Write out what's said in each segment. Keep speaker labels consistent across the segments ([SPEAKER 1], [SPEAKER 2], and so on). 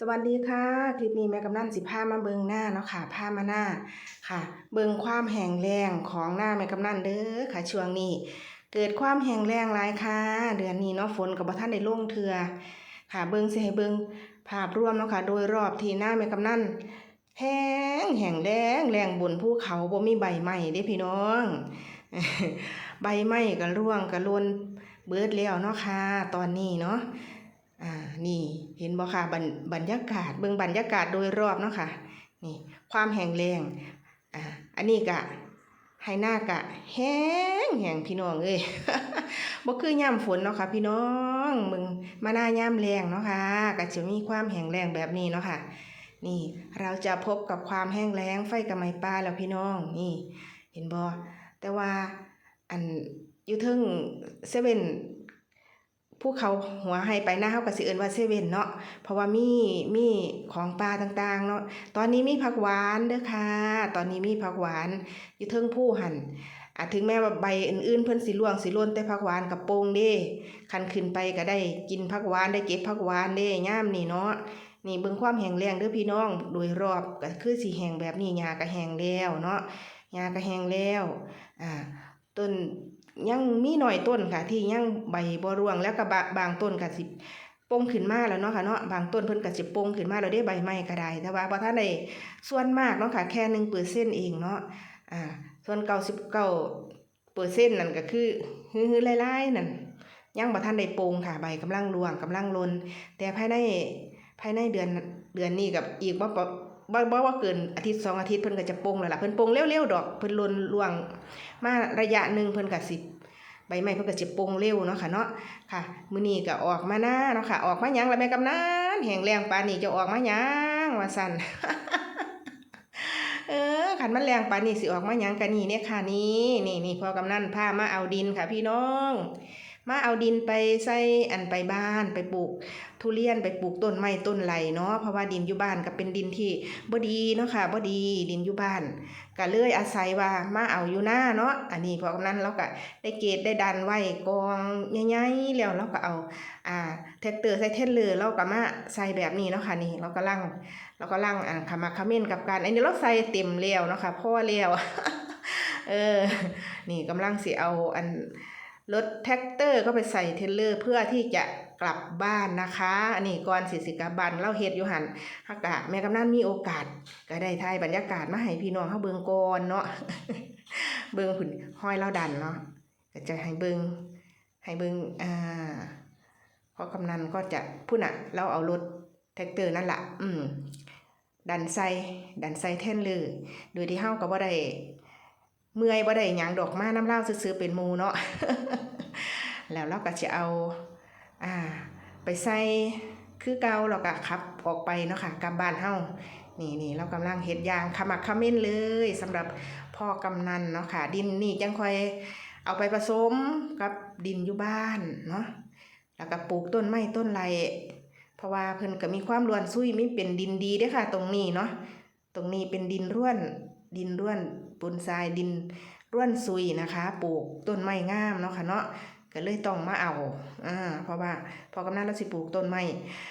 [SPEAKER 1] สวัสดีค่ะ คลิปนี้แม่กำนันสิพามาเบิงหน้าเนาะค่ะพามาหน้าค่ะ เบิงความแห้งแรงของหน้าแม่กำนันเด้อค่ะ ช่วงนี้ เกิดความแห้งแรงหลายค่ะ เดือนนี้เนาะฝนกับบ่ทันได้ลงเทือค่ะ เบิงสิให้เบิงภาพรวมเนาะค่ะ โดยรอบที่หน้าแม่กำนันแห้งแห้งแรงแรงบนภูเขาบ่มีใบไม้เด้พี่น้อง ใบไม้ก็ร่วงก็หล่นเบิดแล้วเนาะค่ะ ตอนนี้เนาะ อ่านี่เห็นบ่ค่ะบรรบรรยากาศเบิ่งบรรยากาศโดยรอบเนาะค่ะนี่ความแห้งแรงอ่าอันนี้กะให้หน้ากะแห้งแห้งพี่น้องเอ้ยบ่คือยามฝนเนาะค่ะพี่น้องมึงมาหน้ายามแรงเนาะค่ะก็จะมีความแห้งแรงแบบนี้เนาะค่ะนี่เราจะพบกับความแห้งแล้งไฟกับไม้ป่าแล้วพี่น้องนี่ เห็นบ่แต่ว่าอันอยู่ทึงเซเว่น ผู้เขาหัวให้ไปหน้าเฮาก็สิเอิ้นว่าเซเว่นเนาะเพราะว่ามีมีของปลาต่างๆเนาะตอนนี้มีผักหวานเด้อค่ะ ตอนนี้มีผักหวานอยู่เทิงผู้หันอะถึงแม้ว่าใบอื่นๆเพิ่นสิร่วงสิล่นแต่ผักหวานกับโป่งเด้คันขึ้นไปก็ได้กินผักหวานได้เก็บผักหวานเด้ยามนี่เนาะนี่เบิ่งความแห้งแล้งเด้อพี่น้องโดยรอบก็คือสิแห้งแบบนี้หญ้าก็แห้งแล้วเนาะหญ้าก็แห้งแล้วอ่าต้น ยังมีหน่อยต้นค่ะ ที่ยังใบบ่รวงแล้วก็บะบางต้นก็สิโป่งขึ้นมาแล้วเนาะค่ะเนาะบางต้นเพิ่นก็สิโป่งขึ้นมาแล้วได้ใบไม้ก็ได้แต่ว่าบ่ทันได้ส่วนมากเนาะค่ะแค่1%เปองเนาะอ่าส่วน99เปอร์เซ็นต์นั่นก็คือฮือๆหลายๆนั่นยังบ่ทันได้โป่งค่ะใบกำลังรวงกำลังลนแต่ภายในภายในเดือนเดือนนี้กับอีกบ่บ่ บ่บ่ว่าเกินอาทิตย์สองอาทิตย์เพิ่นก็จะปงแล้วล่ะเพิ่นปงเร็วๆดอกเพิ่นลนร่วงมาระยะหนึ่งเพิ่นก็สิใบไม้เพิ่นก็สิปงเร็วเนาะค่ะเนาะค่ะมื้อนี้ก็ออกมาหน้าเนาะค่ะ ออกมาหยังละแม่กำนันแห้งแรงปานนี้จะออกมาหยังว่าซั่นเออคันมันแรงปานนี้สิออกมาหยังกันนี่เนี่ยค่ะนี่นี่นี่พอกำนันพามาเอาดินค่ะพี่น้อง มาเอาดินไปใส่อันไปบ้านไปปลูก ทุเรียนไปปลูกต้นไม้ต้นไหลเนาะเพราะว่าดินอยู่บ้านก็เป็นดินที่บ่ดีเนาะค่ะบ่ดีดินอยู่บ้านก็เลยอาศัยว่ามาเอาอยู่หน้าเนาะอันนี้พอกำนั้นเราก็ได้เกตได้ดันไว้กองใหญ่ๆแล้วเราก็เอาอ่าแท็กเตอร์ใส่เทนเลอร์เราก็มาใส่แบบนี้เนาะค่ะนี่เราก็ลั่งเราก็ลั่งอ่าขมาคาเมนกับการอันนี้เราใส่เต็มแล้วเนาะค่ะพ่อแล้วเออนี่กำลังสิเอาอัน รถแท็กเตอร์ก็ไปใส่เทเลอร์เพื่อที่จะกลับบ้านนะคะ อันนี้ก่อนสิสิกลับบ้านเราเฮ็ดอยู่หันอากาศแม่กำนันมีโอกาส ก็ได้ถ่ายบรรยากาศมาให้พี่น้องเฮาเบิงก่อนเนาะเบิงพุ่นห้อยเราดันเนาะก็จะให้เบิงให้เบิงอ่าเพราะกำนันก็จะพุ่นน่ะ เราเอารถแท็กเตอร์นั่นละอืมดันใส่ดันใส่แท่นเลยโดยที่เฮาก็บ่ได้ เมื่อยบ่ได้หยังดอกมาน้ำเล่าซื้อๆเป็นมูเนาะแล้วเราก็จะเอาอ่าไปใส่คือเก่าเราก็ขับออกไปเนาะค่ะกลับบ้านเฮานี่นี่เรากำลังเฮ็ดยางขมักขม้นเลยสำหรับพ่อกำนันเนาะค่ะ ดินนี่จังค่อยเอาไปผสมกับดินอยู่บ้านเนาะแล้วก็ปลูกต้นไม้ต้นไรเพราะว่าเพิ่นก็มีความรวนซุยมีเป็นดินดีด้อค่ะ ตรงนี้เนาะตรงนี้เป็นดินร่วนดินร่วน ปนทรายดินร่วนซุยนะคะ ปลูกต้นไม้งามเนาะค่ะเนาะก็เลยต้องมาเอาอ่าเพราะว่าพอกำนันเราสิปลูกต้นไม้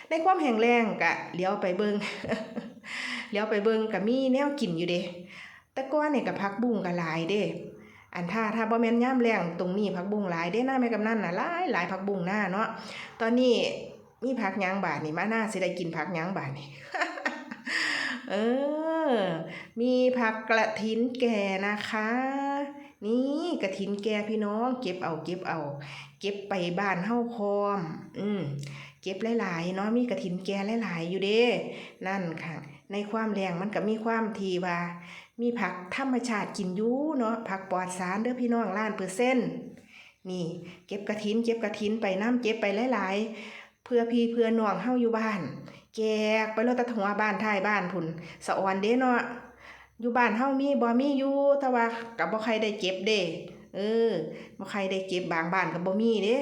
[SPEAKER 1] ในความแห้งแล้งก็เลี้ยวไปเบิงเลี้ยวไปเบิงก็มีแนวกินอยู่เด้แต่ก่อนนี่ยก็ผักบุ้งก็หลายเด้อันถ้าถ้าบ่แม่นย่ามแล้งตรงนี้ผักบุ้งหลายเด้หน้าแม่กำนันน่ะหลายหลายผักบุ้งหน้าเนาะตอนนี้มีผักยังบาดนี่มาหน้าสิได้กินผักยังบาดนี่ เออ มีผักกระถินแก่นะคะ นี่กระถินแก่พี่น้อง เก็บเอาเก็บเอา เก็บไปบ้านเฮ้าพร้อม อืมเก็บหลายๆเนาะมีกระถินแก่หลายๆอยู่เด้นั่นค่ะ ในความแรงมันก็มีความทีว่า มีผักธรรมชาติกินยู่เนาะผักปลอดสารเด้อพี่น้องล้านเปอร์เซ็นต์นี่ เก็บกระถินเก็บกระถินไปน้ำเก็บไปหลายๆ เพื่อพี่เพื่อน้องเฮาอยู่บ้าน แกกไปรถตะหัวบ้านท้ายบ้านพุ่นสะออนเด้เนาะอยู่บ้านเฮามีบ่มีอยู่แต่ว่ากับบ่ใครได้เก็บเด้เออบ่ใครได้เก็บบางบ้านก็บ่มีเด้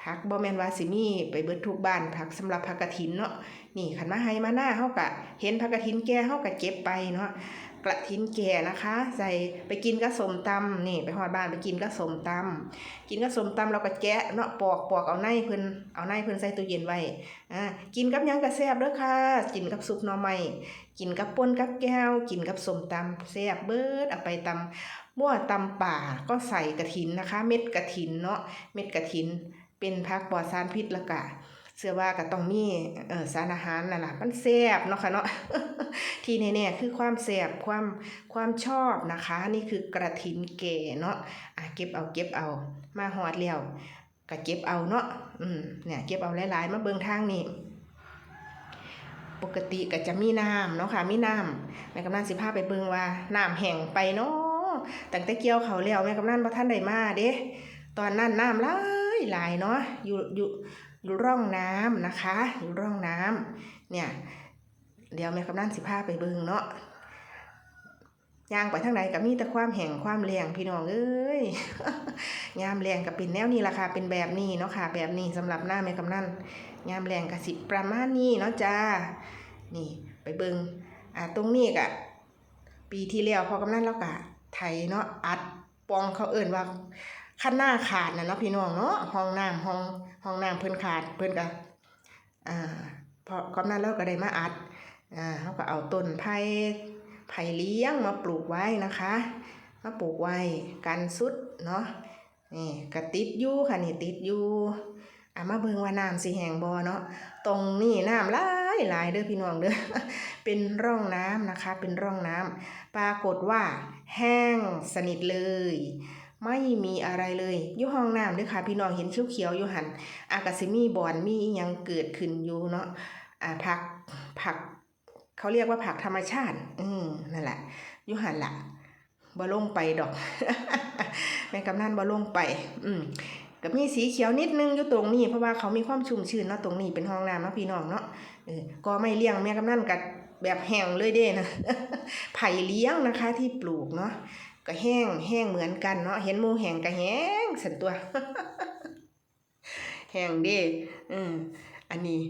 [SPEAKER 1] ผักบ่แม่นว่าสิมีไปเบิดทุกบ้านผักสำหรับผักกะทินเนาะนี่คันมาให้มาหน้าเฮาก็เห็นผักกะทินแก่เฮาก็เก็บไปเนาะ กระถินแก่นะคะ ใส่ไปกินกับสมตำนี่ ไปฮอดบ้านไปกินกับสมตำกินกับสมตำเราก็แกะเนาะปอกปอกเอาในเพิ่นเอาในเพิ่นใส่ตู้เย็นไว้อ่ากินกับยังก็แซบเด้อค่ะ กินกับซุปหน่อไม้กินกับป่นกับแก้ว กินกับสมตำแซบเบิดเอาไปตำมั่วตำป่าก็ใส่กระถินนะคะ เม็ดกระถินเนาะเม็ดกระถิน เป็นพักปลอดสารพิษละกะเชื่อว่าก็ต้องมีเออสารอาหารนั่นล่ะมันแซบเนาะค่ะเนาะ ที่แน่ๆคือความแซ่บความความชอบนะคะ นี่คือกระถินแก่เนาะอะเก็บเอาเก็บเอามาหอดแล้วก็เก็บเอาเนาะอืมเนี่ยเก็บเอาหลายๆมาเบิ่งทางนี่ปกติก็จะมีน้ำเนาะค่ะมีน้ำแม่กำนันสิพาไปเบิ่งว่าน้ำแห้งไปเนาะตั้งแต่เกี่ยวเขาวแล้วแม่กำนันบ่ทันได้มาเด้ตอนนั้นน้ำหลายหลายเนาะอยู่อยู่อยู่ร่องน้ำนะคะ อยู่ร่องน้ำเนี่ย เดี๋ยวแม่กำนันสิพาไปเบิ่งเนาะย่างไปทางไหนก็มีแต่ความแห่งความแรงพี่น้องเอ้ยยามแรงก็เป็นแนวนี้ล่ะค่ะเป็นแบบนี้เนาะค่ะ แบบนี้สำหรับหน้าแม่กำนันยามแรงก็สิประมาณนี้เนาะจ้า นี่ไปเบิ่งอ่าตรงนี้ก็ปีที่แล้วพอกำนันแล้วก็ไถเนาะอัดปองเขาเอิ่นว่าขั้นหน้าขาดนะเนาะพี่น้องเนาะห้องน้ำห้องห้องน้ำเพิ่นขาดเพิ่นก็อ่าพอกำนันแล้วก็ได้มาอัด อ่าเขาก็เอาต้นไผ่ไผ่เลี้ยงมาปลูกไว้นะคะ มาปลูกไว้กันสุดเนาะนี่ก็ติดอยู่ค่ะนี่ติดอยู่อ่ามาเบิ่งว่าน้ำสิแห้งบ่เนาะตรงนี้น้ำหลายหลายเด้อพี่น้องเด้อเป็นร่องน้ำนะคะ เป็นร่องน้ำปรากฏว่าแห้งสนิทเลย ไม่มีอะไรเลยอยู่ห้องน้ำเด้วยค่ะ พี่น้องเห็นเขียวๆอยู่หันอากาศมีบอนมียังเกิดขึ้นอยู่เนาะอ่าผักผัก เขาเรียกว่าผักธรรมชาติ อืมนั่นแหละยูหันละบ่ลงไปดอกแม่กำนันบ่ลงไป อืมก็มีสีเขียวนิดนึงอยู่ตรงนี้เพราะว่าเขามีความชุ่มชื้นเนาะตรงนี้เป็นห้องน้ำนะพี่น้องเนาะเออก็ไม่เลี้ยงแม่กำนันกัดแบบแห้งเลยเด้นะไผ่เลี้ยงนะคะที่ปลูกเนาะก็แห้งแห้งเหมือนกันเนาะเห็นมูแห้งก็แห้งสันตัว แห้งเด้อืมอันนี้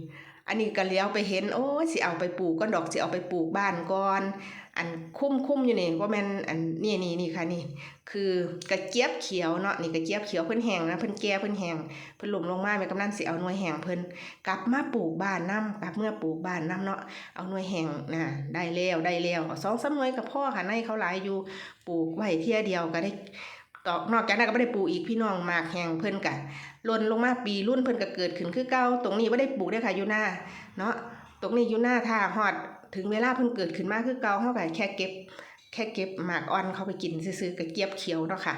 [SPEAKER 1] อันนี้ก็เลี้ยวไปเห็น โอ้สิเอาไปปลูกก็ดอกสิเอาไปปลูกบ้านก่อน อันคุ้มคุ้มอยู่นี่ว่าแม่นอันนี่นี่นี่ค่ะนี่ คือกระเจี๊ยบเขียวเนาะนี่กระเจี๊ยบเขียวเพิ่นแห้งนะเพิ่นแก่เพิ่นแห้งเพิ่นหล่มลงมาแม่กำนันสิเอาหน่วยแห้งเพิ่นกลับมาปลูกบ้านนํกลับเมื่อปลูกบ้านนํเนาะเอาหน่วยแห้งน่ะได้แล้วได้แล้วสองสามหน่วยกับพ่อค่ะในเขาหลายอยู่ปลูกไว้เที่ยเดียวก็ได้ ต่อนอกจากนั้นก็ไม่ได้ปลูกอีกพี่น้องหมากแหงเพิ่นกะล่นลงมาปีรุ่นเพิ่นก็เกิดขึ้นคือเก่าตรงนี้ไม่ได้ปลูกได้ค่ะอยู่หน้าเนาะตรงนี้อยู่หน้าถ้าฮอดถึงเวลาเพิ่นเกิดขึ้นมาคือเก่าเฮาก็แค่เก็บ แค่เก็บหมากอ่อนเขาไปกินซื้อๆกับเกียบเขียวเนาะค่ะ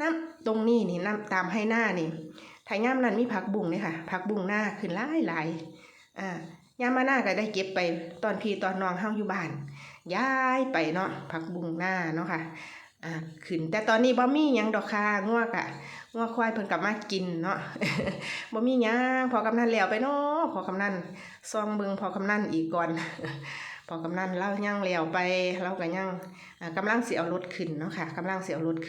[SPEAKER 1] น้ำตรงนี้นี่น้ำตามให้หน้านี่ถ้าย่ามนั้นมีผักบุ้งเนี่ยค่ะผักบุ้งหน้าขึ้นหลายหลายอ่าย่ามมาหน้าก็ได้เก็บไปตอนพี่ตอนน้องเฮาอยู่บ้านย้ายไปเนาะผักบุ้งหน้าเนาะค่ะ อ่าขึ้นแต่ตอนนี้บ่มีหยังดอกค่ะงัวกะงัวควายเพิ่นกลับมากินเนาะบ่มีหยังพอกำนันแล้วไปเนาะพอกำนันซองเบิงพอกำนันอีกก่อนพอกำนันเล่ายังแล้วไปเราก็ยังอ่ากำลังเสิเอารถขึ้นเนาะค่ะกำลังเสิเอารถขึ้น